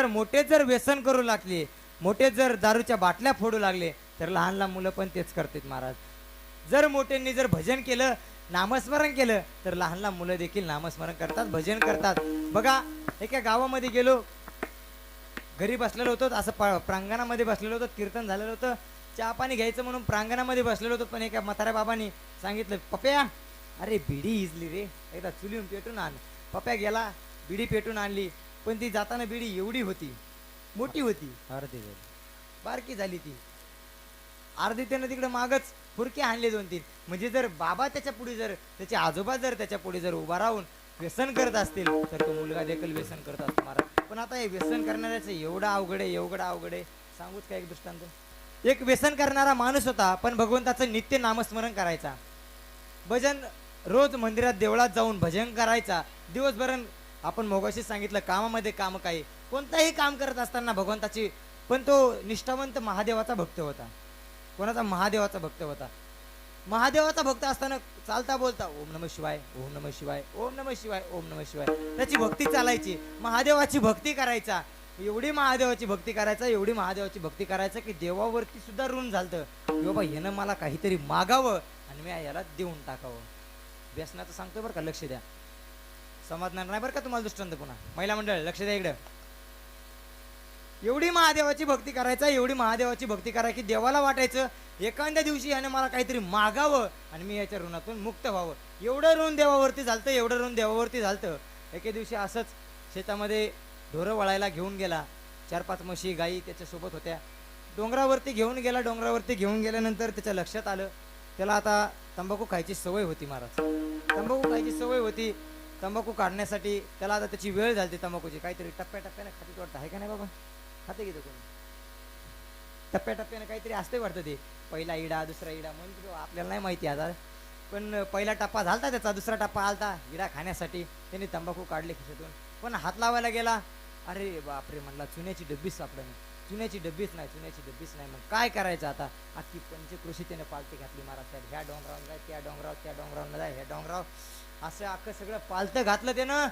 तर मोठे जर व्यसन करू लागले मोठे जर दारूच्या बाटल्या फोडू लागले तर लहान लहान मुलं पण तेच करतात महाराज. जर मोठ्यांनी जर भजन केलं नामस्मरण केलं तर लहान लहान मुलं देखील नामस्मरण करतात भजन करतात. बघा एका गावामध्ये गेलो घरी बसलेलो होतो असं प- प्रांगणामध्ये बसलेलो होतो कीर्तन झालेलं होतं चहा पाणी घ्यायचं म्हणून प्रांगणामध्ये बसलेलो होतो पण एका म्हाताऱ्या बाबांनी सांगितलं पप्या अरे बिडी इजली रे एकदा चुलीहून पेटून आण. पप्या गेला बिडी पेटून आणली पण ती जाताना बिडी एवढी होती मोठी होती. अर्धी झाली. बारकी झाली ती. अर्धी त्यानं तिकडे मागच फुरके आणले दोन तीन. म्हणजे जर बाबा त्याच्या पुढे जर त्याचे आजोबा जर त्याच्या पुढे जर उभा राहून व्यसन करत असतील तर तो मुलगा देखील व्यसन करत असतो महाराज. पण आता हे व्यसन करणाऱ्याचं एवढं अवघड आहे एवढं अवघड आहे. सांगूच काय एक दृष्टांत? एक व्यसन करणारा माणूस होता पण भगवंताचं नित्य नामस्मरण करायचा. भजन रोज मंदिरात देवळात जाऊन भजन करायचा. दिवसभर आपण मोगाशी सांगितलं कामामध्ये काम काय कोणताही काम करत असताना भगवंताची पण तो निष्ठावंत महादेवाचा भक्त होता. कोणाचा? महादेवाचा भक्त होता. महादेवाचा भक्त असताना चालता बोलता ओम नम शिवाय ओम नम शिवाय ओम नम शिवाय ओम नम शिवाय. त्याची भक्ती चालायची. महादेवाची भक्ती करायचा. एवढी महादेवाची भक्ती करायचा एवढी महादेवाची भक्ती करायचा की देवावरती सुद्धा ऋण झालतं. की बाबा ह्यानं मला काहीतरी मागावं आणि मी याला देऊन टाकावं. व्यसनाचं सांगतो बरं का लक्ष द्या. समजणार नाही बरं का तुम्हाला दृष्टांत पुन्हा? महिला मंडळ लक्ष द्या इकडं. एवढी महादेवाची भक्ती करायचा एवढी महादेवाची भक्ती करायची की देवाला वाटायचं एखाद्या दिवशी याने मला काहीतरी मागावं आणि मी याच्या ऋणातून मुक्त व्हावं. एवढं ऋण देवावरती झालतं एवढं ऋण देवावरती झालतं. एके दिवशी असंच शेतामध्ये ढोरं वळायला घेऊन गेला. चार पाच म्हशी गाई त्याच्यासोबत होत्या. डोंगरावरती घेऊन गेला डोंगरावरती घेऊन गेल्यानंतर त्याच्या लक्षात आलं. त्याला आता तंबाखू खायची सवय होती महाराज. तंबाखू खायची सवय होती. तंबाखू काढण्यासाठी त्याला आता त्याची वेळ झाली तंबाखूची. काहीतरी टप्प्याटप्प्याने खाते वाटतं आहे का नाही बाबा? खाते की कोणी? टप्प्याटप्प्याने काहीतरी असते वाटतं ते. पहिला इडा दुसरा इडा म्हणजे आपल्याला नाही माहिती आता. पण पहिला टप्पा झालता त्याचा दुसरा टप्पा आलता इडा खाण्यासाठी. त्यांनी तंबाखू काढले खिशातून. पण हात लावायला गेला. अरे बापरे म्हणला चुन्याची डब्बीच सापडली. चुन्याची डब्बीच नाही चुन्याची डब्बीच नाही. मग काय करायचं आता? अख्खी पंचकृषी त्याने पालती घातली महाराष्ट्रात. ह्या डोंगरावर जाय त्या डोंगरावर त्या डोंगरावर जाय ह्या डोंगरावर. असं अख्खं सगळं पालतं घातलं त्यानं.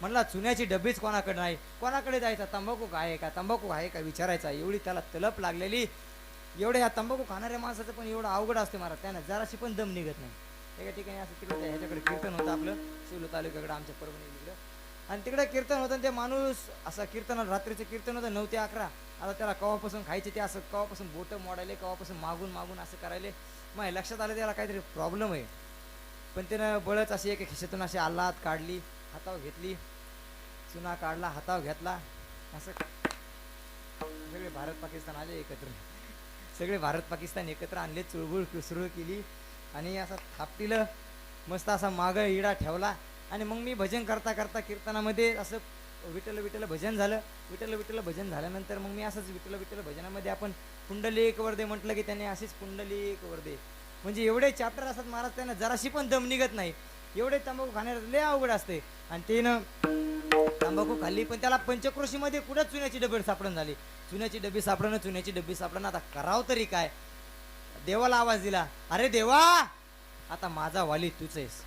म्हणला चुन्याची डब्बीच कोणाकडे नाही? कोणाकडे जायचा? तंबाखू आहे का? तंबाखू आहे का? विचारायचा. एवढी त्याला तलप लागलेली. एवढ्या ह्या तंबाखू खाणाऱ्या माणसाचं पण एवढं अवघड असते महाराज. त्यानं जराशी पण दम निघत नाही. एका ठिकाणी असं तिकडे ह्याच्याकडे कीर्तन होतं आपलं. शिवलो तालुक्याकडे आमच्या परभणी आणि तिकडे कीर्तन होतं आणि ते माणूस असं कीर्तन रात्रीचं कीर्तन होतं नऊ ते अकरा. आता त्याला कवापासून खायचे ते असं कवापासून बोटं मोडायले कवापासून मागून मागून असं करायले. मग लक्षात आलं त्याला काहीतरी प्रॉब्लेम आहे. पण त्यानं बळच अशी एका खिशातून अशी आल्हात काढली हातावर घेतली. चुना काढला हातावर घेतला. असं सगळे भारत पाकिस्तान आले एकत्र. सगळे भारत पाकिस्तान एकत्र आणले चुळबुळ सुरू केली. आणि असं थापटीलं मस्त असा मागं इडा ठेवला. आणि मग मी भजन करता करता कीर्तनामध्ये असं विठ्ठल विठ्ठल भजन झालं. विठ्ठल विठ्ठल भजन झाल्यानंतर मग मी असंच विठ्ठल विठ्ठल भजनामध्ये आपण पुंडलिक वर्दे म्हटलं की त्याने असेच पुंडलिक वर्दे म्हणजे एवढे चॅप्टर असतात महाराज त्यांना जराशी पण दम निघत नाही. एवढे तंबाखू खाण्यात लय अवघड असते. आणि त्यानं तंबाखू खाल्ली पण त्याला पंचक्रोशीमध्ये कुठं चुन्याची डबी सापडून झाली? चुन्याची डबी सापडणं चुन्याची डबी सापडणं आता करावं तरी काय? देवाला आवाज दिला अरे देवा आता माझा वाली तूच आहेस.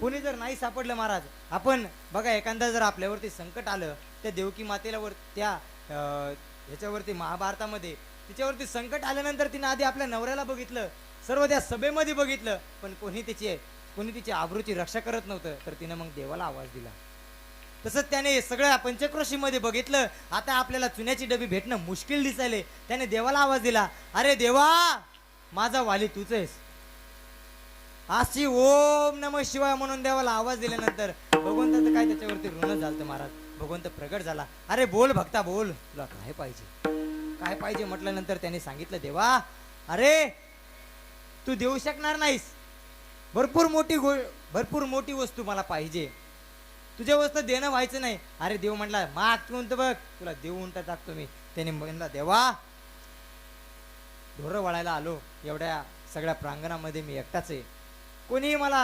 कोणी जर नाही सापडलं महाराज आपण बघा एखादा जर आपल्यावरती संकट आलं त्या देवकी मातेला वर त्या ह्याच्यावरती महाभारतामध्ये तिच्यावरती संकट आल्यानंतर तिने आधी आपल्या नवऱ्याला बघितलं सर्व त्या सभेमध्ये बघितलं पण कोणी तिची कोणी तिची आबरूची रक्षा करत नव्हतं तर तिनं मग देवाला आवाज दिला. तसंच त्याने सगळ्या पंचक्रोशीमध्ये बघितलं आता आपल्याला चुन्याची डबी भेटणं मुश्किल दिसायले त्याने देवाला आवाज दिला अरे देवा माझा वाली तूच आहेस. अशी ओम नम शिवाय म्हणून देवाला आवाज दिल्यानंतर भगवंताचं काय त्याच्यावरती ऋण झालं महाराज? भगवंत प्रगट झाला. अरे बोल भक्ता बोल. तुला काय पाहिजे? काय पाहिजे म्हटल्यानंतर त्याने सांगितलं देवा अरे तू देऊ शकणार नाहीस. भरपूर मोठी गो भरपूर मोठी वस्तू मला पाहिजे. तुझ्या वस्तू देणं व्हायचं नाही. अरे देव म्हटला माग तू म्हणतो बघ तुला देऊन टाकतो मी. त्याने म्हणला देवा ढोरं वळायला आलो. एवढ्या सगळ्या प्रांगणामध्ये मी एकटाच आहे. कोणीही मला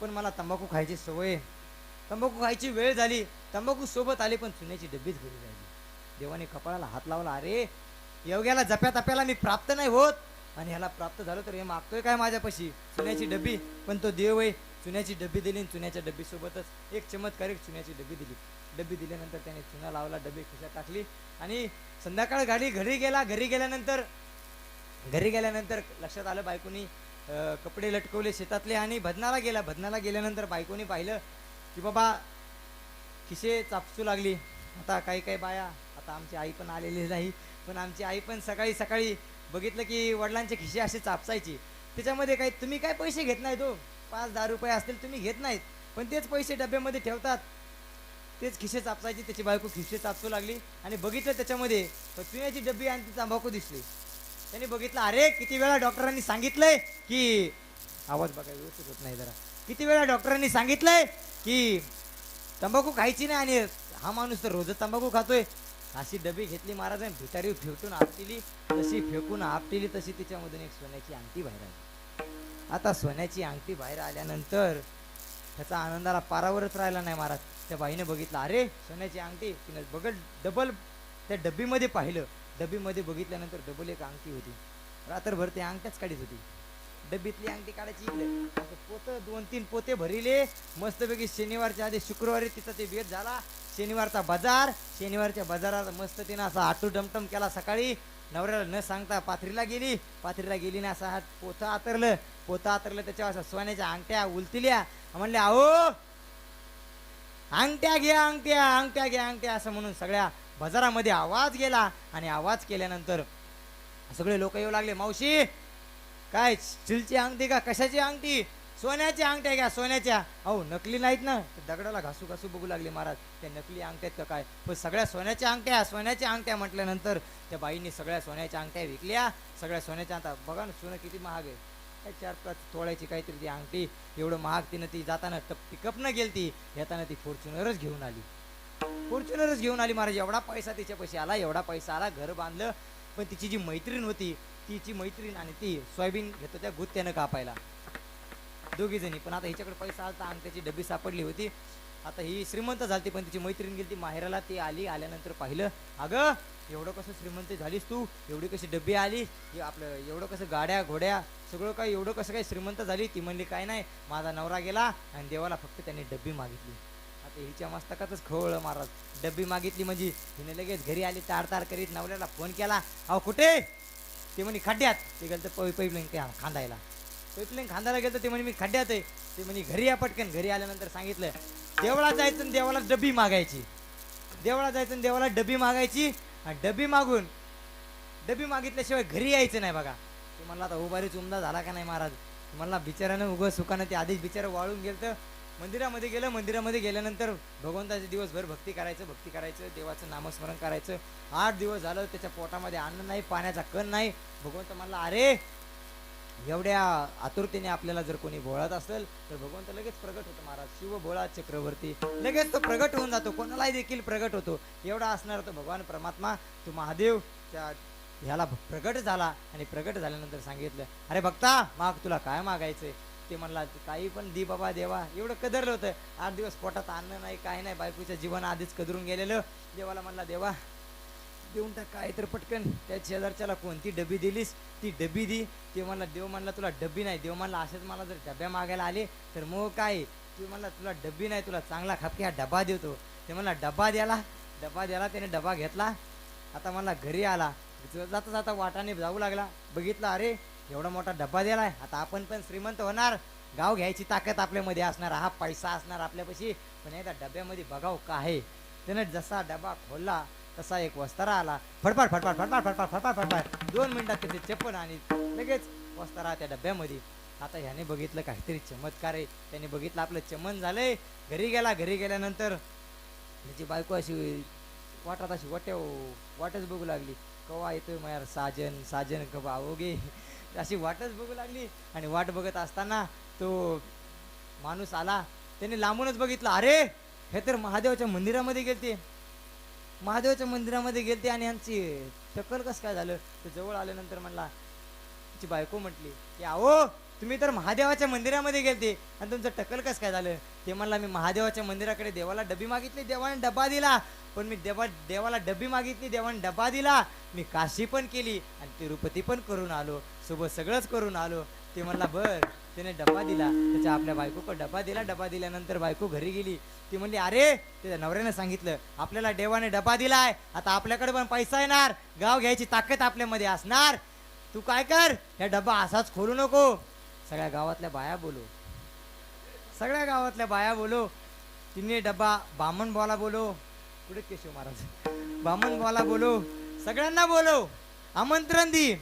पण मला तंबाखू खायची सवय. तंबाखू खायची वेळ झाली तंबाखू सोबत आली पण चुन्याची डब्बीच घरी राहिली. देवाने कपाळाला हात लावला अरे योग्याला जप्या तप्याला मी प्राप्त नाही होत. आणि ह्याला प्राप्त झालो तर हे मागतोय काय माझ्यापाशी? चुन्याची डब्बी. पण तो देव आहे चुन्याची डब्बी दिली आणि चुन्याच्या डब्बीसोबतच एक चमत्कारिक चुन्याची डब्बी दिली. डब्बी दिल्यानंतर त्याने चुना लावला डबे खिशात टाकली आणि संध्याकाळ गाडी घरी गेला. घरी गेल्यानंतर घरी गेल्यानंतर लक्षात आलं बायकोनी कपडे लटकवले शेतातले आणि भजनाला गेला. भजनाला गेल्यानंतर बायकोनी पाहिलं की बाबा खिसे चापसू लागली. आता काही काही बाया आता आमची आई पण आलेली नाही. पण आमची आई पण सकाळी सकाळी बघितलं की वडिलांचे खिसे असे चापसायची. त्याच्यामध्ये काही तुम्ही काय पैसे घेत नाहीत हो? पाच दहा रुपये असतील तुम्ही घेत नाहीत. पण तेच पैसे डब्यामध्ये ठेवतात. तेच खिसे चापसायची त्याची बायको खिशे चापसू लागली. आणि बघितलं त्याच्यामध्ये तर पिण्याची डब्बी आणि ती तंबाखू दिसली. त्यांनी बघितलं अरे किती वेळा डॉक्टरांनी सांगितलंय की आवाज बघा व्यवस्थित होत नाही जरा. किती वेळा डॉक्टरांनी सांगितलंय की तंबाखू खायची नाही आणि हा माणूस तर रोजच तंबाखू खातोय. अशी डबी घेतली महाराजांनी भितारी फेकून आपटिली तशी फेकून आपटिली तशी तिच्यामधून एक सोन्याची अंगठी बाहेर आली. आता सोन्याची अंगठी बाहेर आल्यानंतर त्याचा आनंदाला पारावरच राहिला नाही महाराज. त्या बाईने बघितलं अरे सोन्याची अंगठी तिनं बघत डबल त्या डब्बीमध्ये पाहिलं. डबीमध्ये बघितल्यानंतर डबल एक अंगठी होती. रात्रभर ते अंगठ्याच काढीत होती. डब्बीतली अंगठी काढायची इकडे. पोतं दोन तीन पोते भरिले. मस्तपैकी शनिवारच्या आधी शुक्रवारी तिचा ते भेट झाला. शनिवारचा बाजार. शनिवारच्या बाजारात मस्त तिनं असा आटू डमटम केला सकाळी. नवऱ्याला न सांगता पाथरीला गेली. पाथरीला गेली ना असा हात पोतं आतरलं. पोतं आतरलं त्याच्यावर असं सोन्याच्या अंगठ्या उलतिल्या म्हणल्या अहो अंगठ्या घ्या अंगठ्या अंगठ्या घ्या अंगठ्या असं म्हणून सगळ्या बाजारामध्ये आवाज गेला आणि आवाज केल्यानंतर सगळे लोक येऊ लागले मावशी काय स्टीलची अंगठी का कशाची अंगठी? सोन्याची अंगठ्या घ्या सोन्याच्या. अहो नकली नाहीत ना. तर दगडाला घासू घासू बघू लागले महाराज. त्या नकली अंगठ्यात का काय? पण सगळ्या सोन्याच्या अंगठ्या सोन्याच्या अंगठ्या म्हटल्यानंतर त्या बाईंनी सगळ्या सोन्याच्या अंगठ्या विकल्या. सगळ्या सोन्याच्या अंगठ्या बघा ना सोनं किती महाग आहे. काय चार पाच तोळ्याची काहीतरी ती अंगठी एवढं महाग तिनं ती जाताना पिकअप न ती येताना ती फॉर्च्युनरच घेऊन आली. फॉर्च्युनरच घेऊन आली महाराज. एवढा पैसा तिच्या पैसे आला एवढा पैसा आला घर बांधलं. पण तिची जी मैत्रीण होती तिची मैत्रीण आणि ती सोयाबीन घेत होत्या गुत्त्यानं कापायला. दोघी जणी. पण आता हिच्याकडे पैसा आला अंगठ्याची डबी सापडली होती. आता ही श्रीमंत झाली पण तिची मैत्रीण गेली ती माहेराला ती आली आल्यानंतर पाहिलं अगं एवढं कसं श्रीमंत झालीस तू? एवढी कशी डबी आली? आपलं एवढं कसं गाड्या घोड्या सगळं काय एवढं कसं काय श्रीमंत झाली? ती म्हणली काय नाही. माझा नवरा गेला आणि देवाला फक्त त्यांनी डब्बी मागितली. आता हिच्या मस्तकातच खोळ महाराज डब्बी मागितली म्हणजे हिने लगेच घरी आली तार तार करीत नवऱ्याला फोन केला. अहो कुठे? ते म्हणे खड्ड्यात. ते गेलं तर पाईपलाईन ते खांदायला. पैपलाईन खांदायला गेलं ते म्हणे मी खड्ड्यात आहे. ते म्हणे घरी या पटकन. घरी आल्यानंतर सांगितलं देवळा जायचं आणि देवाला डबी मागायची. देवळा जायचं आणि देवाला डबी मागायची आणि डबी मागून डबी मागितल्याशिवाय घरी यायचं नाही बघा. ते म्हणला आता उभारीच उमदा झाला का नाही महाराज? मला बिचारानं उगं सुखानं ते आधीच बिचारं वाळून गेलं तर मंदिरामध्ये गेलं मंदिरामध्ये गेल्यानंतर भगवंताचे दिवसभर भक्ती करायचं भक्ती करायचं देवाचं नामस्मरण करायचं. आठ दिवस झालं त्याच्या पोटामध्ये अन्न नाही पाण्याचा कण नाही. भगवंत म्हणला अरे एवढ्या आतुरतेने आपल्याला जर कोणी बोळत असेल तर भगवंत लगेच प्रगट होतो महाराज. शिव बोळा चक्रवर्ती. लगेच तो प्रगट होऊन जातो. कोणालाही देखील प्रगट होतो. एवढा असणार तो भगवान परमात्मा तो महादेव त्या ह्याला प्रगट झाला आणि प्रगट झाल्यानंतर सांगितलं अरे भक्ता माग तुला काय मागायचंय? ते म्हणला काही पण दी बाबा देवा. एवढं कदरलं होतं. आठ दिवस पोटात अन्न नाही काय नाही. बायकोच्या जीवन आधीच कदरून गेलेलं. देवाला म्हणला देवा देऊन टाक काय तर पटकन. त्या शेजारच्याला कोणती डबी दिलीस? ती डबी दी. ते म्हणला देव म्हणला तुला डबी नाही. देव म्हणला असेच मला जर डब्या मागायला आले तर मग काय? तू म्हणला तुला डबी नाही तुला चांगला खापकी हा डबा देतो. ते म्हणला डबा द्याला. डबा द्याला त्याने डबा घेतला. आता मला घरी आला. जाता जाता वाटाने जाऊ लागला. बघितलं अरे एवढा मोठा डब्बा दिलाय. आता आपण पण श्रीमंत होणार. गाव घ्यायची ताकद आपल्यामध्ये असणार. हा पैसा असणार आपल्यापाशी. पण एकदा डब्यामध्ये बघाव का आहे. त्यानं जसा डबा खोलला तसा एक वस्तारा आला. फडफड फडफड फडफड फडफड फडफड फडफड. दोन मिनिटात त्याचे चप्पन आणि लगेच वस्तारा त्या डब्यामध्ये. आता ह्याने बघितलं काहीतरी चमत्कार आहे. त्याने बघितलं आपलं चमन झालंय. घरी गेला घरी गेल्यानंतर त्याची बायको अशी वाटात अशी वाट्याव वाटच बघू लागली. कवा येतोय मयार साजन? साजन कवा अवघे अशी वाटच बघू लागली. आणि वाट बघत असताना तो माणूस आला. त्याने लांबूनच बघितलं अरे हे तर महादेवाच्या मंदिरामध्ये गेलते. महादेवाच्या मंदिरामध्ये गेलते आणि यांची टक्कल कसं काय झालं? तर जवळ आल्यानंतर म्हणला तिची बायको म्हटली की अहो तुम्ही तर महादेवाच्या मंदिरामध्ये गेलते आणि तुमचं टक्कल कसं काय झालं? ते म्हणला मी महादेवाच्या मंदिराकडे देवाला डबी मागितली देवाने डबा दिला पण मी देवा देवाला डबी मागितली देवाने डबा दिला मी काशी पण केली आणि तिरुपती पण करून आलो सोबत सगळंच करून आलो. ते म्हणला बर. त्याने डबा दिला त्याच्या आपल्या बायको डबा दिला डबा दिल्यानंतर बायको घरी गेली. ती म्हणली अरे त्याच्या नवऱ्याने सांगितलं आपल्याला देवाने डबा दिलाय आता आपल्याकडे पण पैसा येणार गाव घ्यायची ताकद आपल्यामध्ये असणार. तू काय कर ह्या डबा असाच खोलू नको. सगळ्या गावातल्या बाया बोलो. सगळ्या गावातल्या बाया बोलो. तिने डब्बा बामण बोला बोलो. पुढे केशव महाराज. बामण मला बोलो सगळ्यांना बोलो. आमंत्रण दी.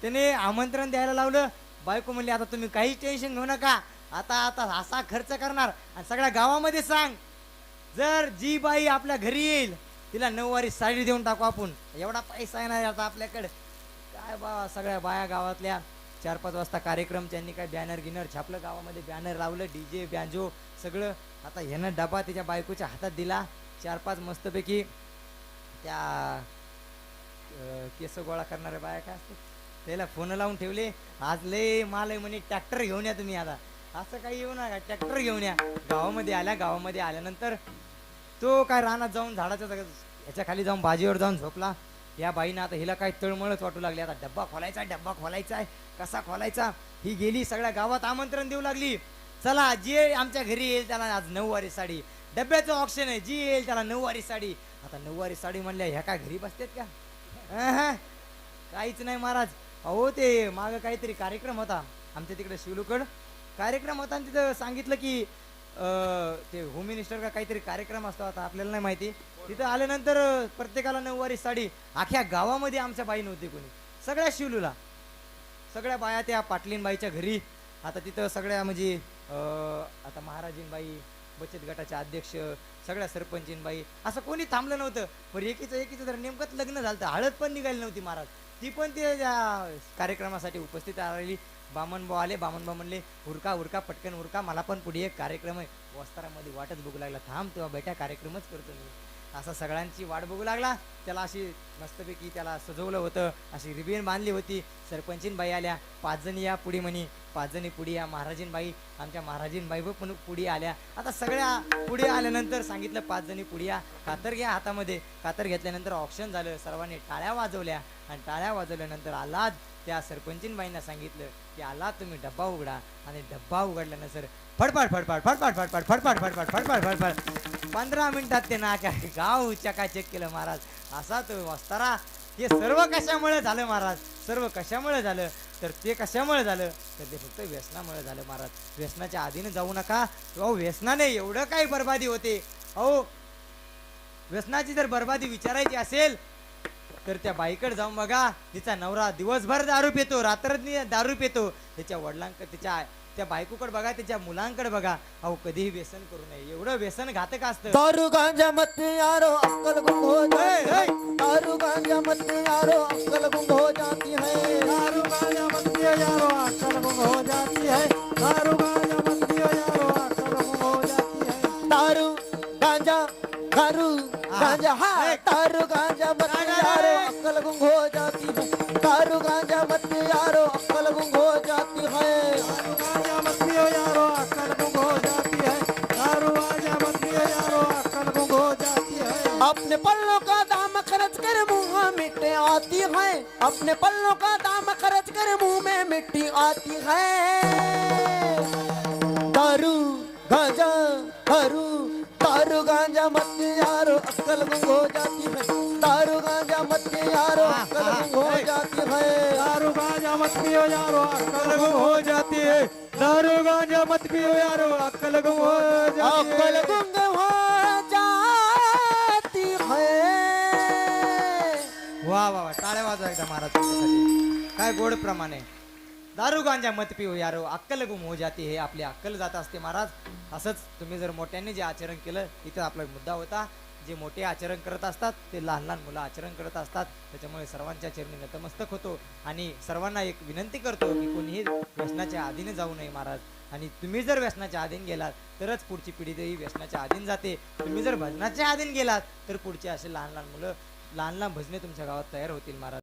त्याने आमंत्रण द्यायला लावलं. बायको म्हणली आता तुम्ही काही टेन्शन घेऊ नका. आता आता असा खर्च करणार आणि सगळ्या गावामध्ये सांग. जर जी बाई आपल्या घरी येईल तिला नऊवारी साडी देऊन टाकू आपण. एवढा पैसा येणार आता आपल्याकडे. काय बा सगळ्या बाया गावातल्या. चार पाच वाजता कार्यक्रम त्यांनी काय बॅनर गिनर छापलं गावामध्ये बॅनर लावलं डीजे बॅन्जो सगळं. आता ह्यानं डबा त्याच्या बायकोच्या हातात दिला. चार पाच मस्तपैकी त्या केस गोळा करणाऱ्या बाया काय असते त्याला फोन लावून ठेवले आज लय माल आहे म्हणे ट्रॅक्टर घेऊन या तुम्ही आता. असं काही येऊ नका ट्रॅक्टर घेऊन या. गावामध्ये आल्या गावामध्ये आल्यानंतर तो काय रानात जाऊन झाडाच्या ह्याच्या खाली जाऊन बाजीवर जाऊन झोपला. या बाईनं आता हिला काय तळमळच वाटू लागली. आता डब्बा खोलायचा डब्बा खोलायचा आहे. कसा खोलायचा? ही गेली सगळ्या गावात आमंत्रण देऊ लागली. चला जे आमच्या घरी येईल त्याला आज नऊवारी साडी. डब्याचं ऑप्शन आहे. जी येईल त्याला नऊवारी साडी. आता नऊवारी साडी म्हणल्या ह्या काय घरी बसतेत का? अहं. काहीच नाही महाराज. अहो ते माग काहीतरी कार्यक्रम होता. आमच्या तिकडे शिवलूकड. कार्यक्रम होता आणि तिथं सांगितलं की अं, ते होम मिनिस्टर का काहीतरी कार्यक्रम असतो आता आपल्याला नाही माहिती. तिथं आल्यानंतर अं, प्रत्येकाला नऊवारी साडी. अख्ख्या गावामध्ये आमच्या बाई नव्हती कोणी. सगळ्या शिवलूला. सगळ्या बाया त्या पाटलीन बाईच्या घरी. आता तिथं सगळ्या म्हणजे अं, आता महाराजीनबाई बचत गटाचे अध्यक्ष सगळ्या सरपंचीनबाई असं कोणी थांबलं नव्हतं. पण एकीचं एकीचं तर नेमकंच लग्न झालं हळद पण निघाली नव्हती महाराज. ती पण ते त्या कार्यक्रमासाठी उपस्थित आलेली बामणभाऊ आले बामणभाऊ म्हणले हुरका उरका पटकन उरका मला पण पुढे एक कार्यक्रम आहे. वस्त्रामध्ये वाटच बघू लागला. थांब तेव्हा बेटा कार्यक्रमच करतो मी. असा सगळ्यांची वाट बघू लागला. त्याला अशी मस्तपैकी त्याला सजवलं होतं. अशी रिबीन बांधली होती. सरपंचीन बाई आल्या. पाच जणी या पुढे म्हणी पाच जणी पुढी या महाराजीन बाई आमच्या महाराजीनबाई पण पुढे आल्या. आता सगळ्या पुढे आल्यानंतर सांगितलं पाच जणी पुढे या. कातर घ्या हातामध्ये. कातर घेतल्यानंतर ऑप्शन झालं. सर्वांनी टाळ्या वाजवल्या. आणि टाळ्या वाजवल्यानंतर आलात. त्या सरपंचीनबाईंना सांगितलं की आलात तुम्ही डब्बा उघडा. आणि डब्बा उघडल्यानंतर फडफाड फडफाड फडफाड फडफाड फडफाड फडफाड फडफाड फडफाड. पंधरा मिनिटात ते ना काय गाव चकाचक केलं महाराज. असा तो वस्तारा हे सर्व कशामुळे झालं महाराज? सर्व कशामुळे झालं? तर ते कशामुळे झालं? तर ते फक्त व्यसनामुळे झालं महाराज. व्यसनाच्या आधीने जाऊ नका. अहो व्यसनाने एवढं काही बर्बादी होते. अहो व्यसनाची जर बर्बादी विचारायची असेल तर त्या बाईकडे जाऊन बघा. तिचा नवरा दिवसभर दारू पितो रात्र दारू पितो. त्याच्या वडिलांक तिच्या त्या बायकोकडे बघा त्याच्या मुलांकडे बघा. अहो कधीही व्यसन करू नये. एवढं व्यसन घातक असतं. दारू गांजा मत यारो अक्कल गुम हो. जाती दारू गांजा मत यारो अक्कल गुम हो जाती है. दारू गांजा मत यारो अक्कल गुम हो जाती है. दारू गांजा मत यारो अक्कल गुम हो जाती है. दारू गांजा दारू गांजा हाँ दारू गांजा मत यारो अक्कल गुम हो जाती है. दारू गांजा मत यारो आती है अपने पल्लों का दाम खर्च कर मुँह में मिट्टी आती है। दारू गांजा दारू दारू गांजा मत यारो अक्कल गुम हो जाती है। दारू गांजा मत यारो अक्कल गुम हो जाती है। दारू गांजा मत पियो यारो अक्कल गुम हो जाती है। दारू गांजा मत पियो यारो अक्कल गुम हो जाती है। अक्कल गुम हो जाती वा वा वा टाळ्या वाजवा एकदा महाराज तुमच्यासाठी. काय गोड प्रमाणे दारू गांजा मत पिऊ यारो अक्कल गुम हो जाते हे आपली अक्कल जात असते महाराज. असंच तुम्ही जर मोठ्यांनी जे आचरण केलं इथं आपला मुद्दा होता. जे मोठे आचरण करत असतात ते लहान लहान मुलं आचरण करत असतात. त्याच्यामुळे सर्वांच्या चरणी नतमस्तक होतो. आणि सर्वांना एक विनंती करतो की कोणीही व्यसनाच्या आधीने जाऊ नये महाराज. आणि तुम्ही जर व्यसनाच्या अधीन गेलात तरच पुढची पिढी व्यसनाच्या अधीन जाते. तुम्ही जर भजनाच्या अधीन गेलात तर पुढचे असे लहान लहान मुलं लहान लहान भजने तुमच्या गावात तयार होतील महाराज?